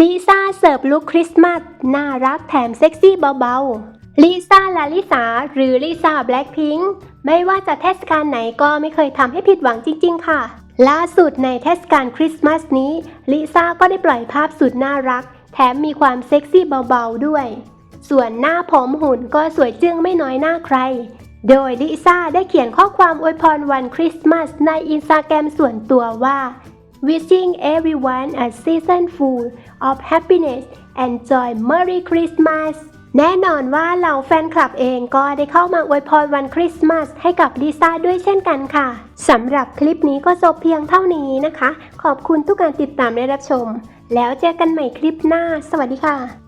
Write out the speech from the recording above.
ลิซ่าเสิร์ฟลุคคริสต์มาสน่ารักแถมเซ็กซี่เบาๆลิซ่าลาลิสาหรือลิซ่าแบล็คพิงค์ไม่ว่าจะเทศกาลไหนก็ไม่เคยทำให้ผิดหวังจริง ๆ ค่ะ ล่าสุดในเทศกาลคริสต์มาสนี้ลิซ่าก็ได้ปล่อยภาพสุดน่ารัก แถมมีความเซ็กซี่เบาๆด้วย ส่วนหน้าผมหุ่นก็สวยจึ้งไม่น้อยหน้าใคร โดยลิซ่าได้เขียนข้อความอวยพรวันคริสต์มาสในอินสตาแกรมส่วนตัวว่า wishing everyone a season full of happiness and joy Merry Christmas แน่นอนว่าเหล่าแฟนคลับเองก็ได้เข้ามาอวยพรวันคริสต์มาสให้กับลิซ่าด้วยเช่นกันค่ะสำหรับคลิปนี้ก็จบเพียงเท่านี้นะคะ ขอบคุณทุกการติดตามและรับชม แล้วเจอกันใหม่คลิปหน้า สวัสดีค่ะ